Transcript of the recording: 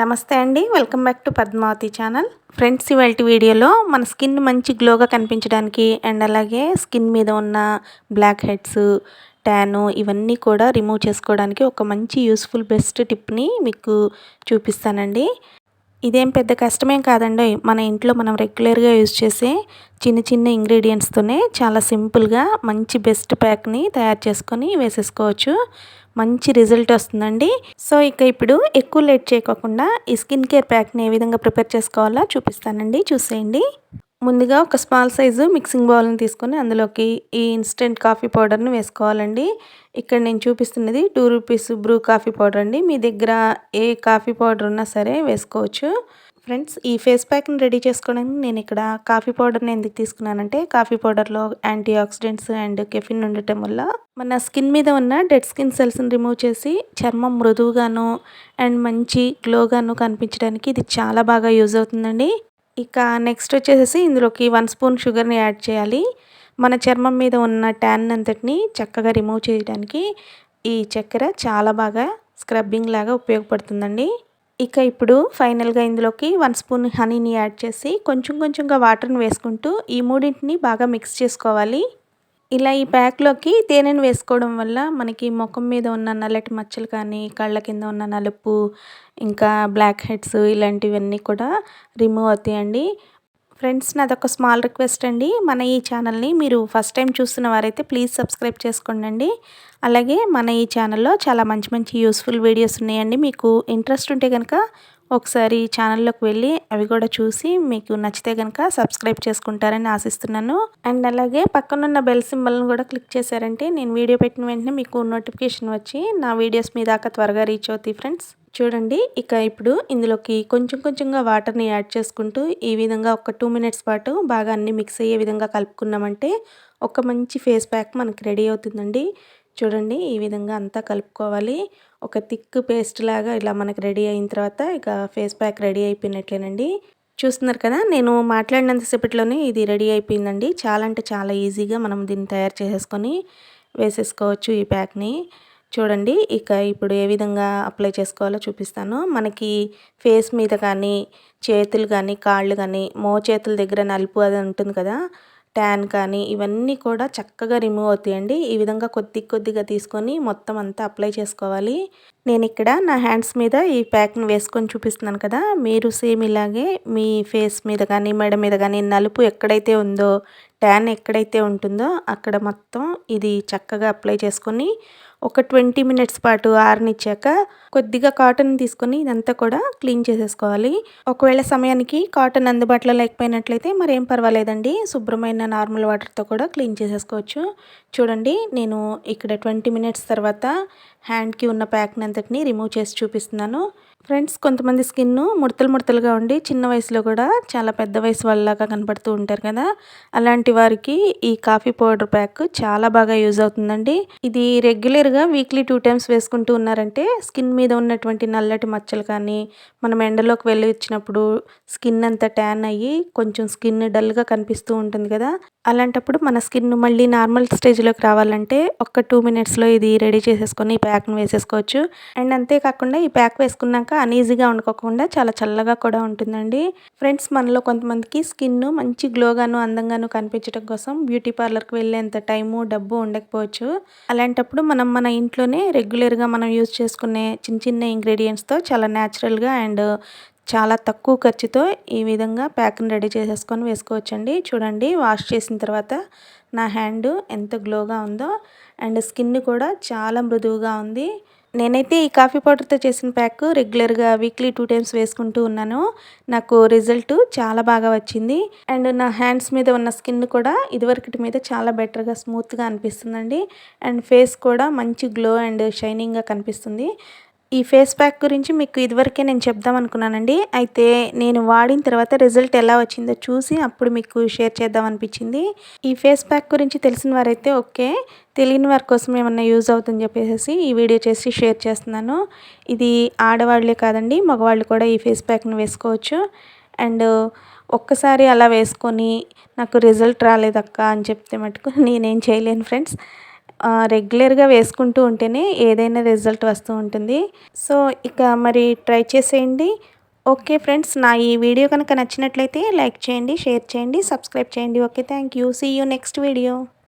నమస్తే అండి. Welcome back to Padmavathi channel. Friends ఇవాళ వీడియోలో మన స్కిన్ మంచి గ్లోగా కనిపించడానికి అండ్ అలాగే స్కిన్ మీద ఉన్న బ్లాక్ హెడ్స్ ట్యాను ఇవన్నీ కూడా రిమూవ్ చేసుకోవడానికి ఒక మంచి యూస్ఫుల్ బెస్ట్ టిప్ని మీకు చూపిస్తానండి. ఇదేం పెద్ద కష్టమేం కాదండి. మన ఇంట్లో మనం రెగ్యులర్గా యూజ్ చేసే చిన్న చిన్న ఇంగ్రీడియంట్స్తోనే చాలా సింపుల్గా మంచి బెస్ట్ ప్యాక్ని తయారు చేసుకొని వేసేసుకోవచ్చు. మంచి రిజల్ట్ వస్తుందండి. సో ఇక ఇప్పుడు ఎక్కువ లేట్ చేయకోకుండా ఈ స్కిన్ కేర్ ప్యాక్ని ఏ విధంగా ప్రిపేర్ చేసుకోవాలో చూపిస్తానండి. చూసేయండి. ముందుగా ఒక స్మాల్ సైజు మిక్సింగ్ బౌల్ని తీసుకొని అందులోకి ఈ ఇన్స్టెంట్ కాఫీ పౌడర్ని వేసుకోవాలండి. ఇక్కడ నేను చూపిస్తున్నది two rupees Bru coffee powder అండి. మీ దగ్గర ఏ కాఫీ పౌడర్ ఉన్నా సరే వేసుకోవచ్చు. ఫ్రెండ్స్ ఈ ఫేస్ ప్యాక్ని రెడీ చేసుకోవడానికి నేను ఇక్కడ కాఫీ పౌడర్ని ఎందుకు తీసుకున్నానంటే కాఫీ పౌడర్లో యాంటీ ఆక్సిడెంట్స్ అండ్ కెఫిన్ ఉండటం వల్ల మన స్కిన్ మీద ఉన్న డెడ్ స్కిన్ సెల్స్ని రిమూవ్ చేసి చర్మం మృదువుగాను అండ్ మంచి గ్లోగాను కనిపించడానికి ఇది చాలా బాగా యూజ్ అవుతుందండి. ఇక నెక్స్ట్ వచ్చేసి ఇందులోకి వన్ స్పూన్ షుగర్ని యాడ్ చేయాలి. మన చర్మం మీద ఉన్న ట్యాన్ అంతటిని చక్కగా రిమూవ్ చేయడానికి ఈ చక్కెర చాలా బాగా స్క్రబ్బింగ్ లాగా ఉపయోగపడుతుందండి. ఇక ఇప్పుడు ఫైనల్గా ఇందులోకి వన్ స్పూన్ హనీని యాడ్ చేసి కొంచెం కొంచెంగా వాటర్ని వేసుకుంటూ ఈ మూడింటిని బాగా మిక్స్ చేసుకోవాలి. ఇలా ఈ ప్యాక్లోకి తేనెను వేసుకోవడం వల్ల మనకి ముఖం మీద ఉన్న నల్లటి మచ్చలు కానీ కళ్ళ కింద ఉన్న నలుపు ఇంకా బ్లాక్ హెడ్స్ ఇలాంటివన్నీ కూడా రిమూవ్ అవుతాయండి. ఫ్రెండ్స్ నాదొక స్మాల్ రిక్వెస్ట్ అండి. మన ఈ ఛానల్ని మీరు ఫస్ట్ టైం చూస్తున్న వారైతే ప్లీజ్ సబ్స్క్రైబ్ చేసుకోండి అలాగే మన ఈ ఛానల్లో చాలా మంచి మంచి యూస్ఫుల్ వీడియోస్ ఉన్నాయండి. మీకు ఇంట్రెస్ట్ ఉంటే కనుక ఒకసారి ఛానల్లోకి వెళ్ళి అవి కూడా చూసి మీకు నచ్చితే కనుక సబ్స్క్రైబ్ చేసుకుంటారని ఆశిస్తున్నాను. అండ్ అలాగే పక్కనున్న బెల్ సింబల్ని కూడా క్లిక్ చేశారంటే నేను వీడియో పెట్టిన వెంటనే మీకు నోటిఫికేషన్ వచ్చి నా వీడియోస్ మీ దాకా త్వరగా రీచ్ అవుతాయి ఫ్రెండ్స్. చూడండి ఇక ఇప్పుడు ఇందులోకి కొంచెం కొంచెంగా వాటర్ని యాడ్ చేసుకుంటూ ఈ విధంగా ఒక టూ మినిట్స్ పాటు బాగా అన్ని మిక్స్ అయ్యే విధంగా కలుపుకున్నామంటే ఒక మంచి ఫేస్ ప్యాక్ మనకి రెడీ అవుతుందండి. చూడండి ఈ విధంగా అంతా కలుపుకోవాలి. ఒక థిక్ పేస్ట్ లాగా ఇలా మనకి రెడీ అయిన తర్వాత ఇక ఫేస్ ప్యాక్ రెడీ అయిపోయినట్లేనండి. చూస్తున్నారు కదా నేను మాట్లాడినంతసేపట్లోనే ఇది రెడీ అయిపోయిందండి. చాలా అంటే చాలా ఈజీగా మనం దీన్ని తయారు చేసేసుకొని వేసేసుకోవచ్చు ఈ ప్యాక్ని. చూడండి ఇక ఇప్పుడు ఏ విధంగా అప్లై చేసుకోవాలో చూపిస్తాను. మనకి ఫేస్ మీద కానీ చేతులు కానీ కాళ్ళు కానీ మో చేతుల దగ్గర నలుపు అది ఉంటుంది కదా ట్యాన్ కానీ ఇవన్నీ కూడా చక్కగా రిమూవ్ అవుతాయండి. ఈ విధంగా కొద్ది కొద్దిగా తీసుకొని మొత్తం అంతా అప్లై చేసుకోవాలి. నేను ఇక్కడ నా హ్యాండ్స్ మీద ఈ ప్యాక్ని వేసుకొని చూపిస్తున్నాను కదా. మీరు సేమ్ ఇలాగే మీ ఫేస్ మీద కానీ మెడ మీద కానీ నలుపు ఎక్కడైతే ఉందో ట్యాన్ ఎక్కడైతే ఉంటుందో అక్కడ మొత్తం ఇది చక్కగా అప్లై చేసుకొని ఒక ట్వంటీ మినిట్స్ పాటు ఆరనిచ్చాక కొద్దిగా కాటన్ తీసుకొని ఇదంతా కూడా క్లీన్ చేసేసుకోవాలి. ఒకవేళ సమయానికి కాటన్ అందుబాటులో లేకపోయినట్లయితే మరి ఏం పర్వాలేదండి. శుభ్రమైన నార్మల్ వాటర్తో కూడా క్లీన్ చేసేసుకోవచ్చు. చూడండి నేను ఇక్కడ ట్వంటీ మినిట్స్ తర్వాత హ్యాండ్కి ఉన్న ప్యాక్ని అంతటిని రిమూవ్ చేసి చూపిస్తున్నాను. ఫ్రెండ్స్ కొంతమంది స్కిన్ ముడతలు ముడతలుగా ఉండి చిన్న వయసులో కూడా చాలా పెద్ద వయసు వాళ్ళలాగా కనపడుతూ ఉంటారు కదా. అలాంటి వారికి ఈ కాఫీ పౌడర్ ప్యాక్ చాలా బాగా యూజ్ అవుతుందండి. ఇది రెగ్యులర్గా వీక్లీ టూ టైమ్స్ వేసుకుంటూ ఉన్నారంటే స్కిన్ మీద ఉన్నటువంటి నల్లటి మచ్చలు కానీ మనం ఎండలోకి వెళ్ళి వచ్చినప్పుడు స్కిన్ అంతా ట్యాన్ అయ్యి కొంచెం స్కిన్ డల్గా కనిపిస్తూ ఉంటుంది కదా. అలాంటప్పుడు మన స్కిన్ మళ్ళీ నార్మల్ స్టేజ్లోకి రావాలంటే ఒక్క టూ మినిట్స్లో ఇది రెడీ చేసేసుకొని ఈ ప్యాక్ను వేసేసుకోవచ్చు. అండ్ అంతేకాకుండా ఈ ప్యాక్ వేసుకున్నాక అనీజీగా ఉండకోకుండా చాలా చల్లగా కూడా ఉంటుందండి. ఫ్రెండ్స్ మనలో కొంతమందికి స్కిన్ మంచి గ్లోగాను అందంగాను కనిపించడం కోసం బ్యూటీ పార్లర్కి వెళ్ళేంత టైము డబ్బు ఉండకపోవచ్చు. అలాంటప్పుడు మనం మన ఇంట్లోనే రెగ్యులర్గా మనం యూజ్ చేసుకునే చిన్న చిన్న ఇంగ్రీడియంట్స్తో చాలా న్యాచురల్గా అండ్ చాలా తక్కువ ఖర్చుతో ఈ విధంగా ప్యాక్ని రెడీ చేసేసుకొని వేసుకోవచ్చండి. చూడండి వాష్ చేసిన తర్వాత నా హ్యాండ్ ఎంత గ్లోగా ఉందో అండ్ స్కిన్ కూడా చాలా మృదువుగా ఉంది. నేనైతే ఈ కాఫీ పౌడర్తో చేసిన ప్యాక్ రెగ్యులర్గా వీక్లీ టూ టైమ్స్ వేసుకుంటూ ఉన్నాను. నాకు రిజల్ట్ చాలా బాగా వచ్చింది. అండ్ నా హ్యాండ్స్ మీద ఉన్న స్కిన్ కూడా ఇదివరకటి మీద చాలా బెటర్గా స్మూత్గా అనిపిస్తుందండి. అండ్ ఫేస్ కూడా మంచి గ్లో అండ్ షైనింగ్గా కనిపిస్తుంది. ఈ ఫేస్ ప్యాక్ గురించి మీకు ఇదివరకే నేను చెప్దాం అనుకున్నానండి. అయితే నేను వాడిన తర్వాత రిజల్ట్ ఎలా వచ్చిందో చూసి అప్పుడు మీకు షేర్ చేద్దాం అనిపించింది. ఈ ఫేస్ ప్యాక్ గురించి తెలిసిన వారైతే ఓకే తెలియని వారి కోసం ఏమన్నా యూజ్ అవుతుందని చెప్పేసి ఈ వీడియో చేసి షేర్ చేస్తున్నాను. ఇది ఆడవాళ్ళే కాదండి మగవాళ్ళు కూడా ఈ ఫేస్ ప్యాక్ని వేసుకోవచ్చు. అండ్ ఒక్కసారి అలా వేసుకొని నాకు రిజల్ట్ రాలేదక్క అని చెప్తే మటుకు నేనేం చేయలేను ఫ్రెండ్స్. రెగ్యులర్గా వేసుకుంటూ ఉంటేనే ఏదైనా రిజల్ట్ వస్తూ ఉంటుంది. సో ఇక మరి ట్రై చేసేయండి. ఓకే ఫ్రెండ్స్ నా ఈ వీడియో కనుక నచ్చినట్లయితే లైక్ చేయండి షేర్ చేయండి సబ్స్క్రైబ్ చేయండి. Okay thank you see you next video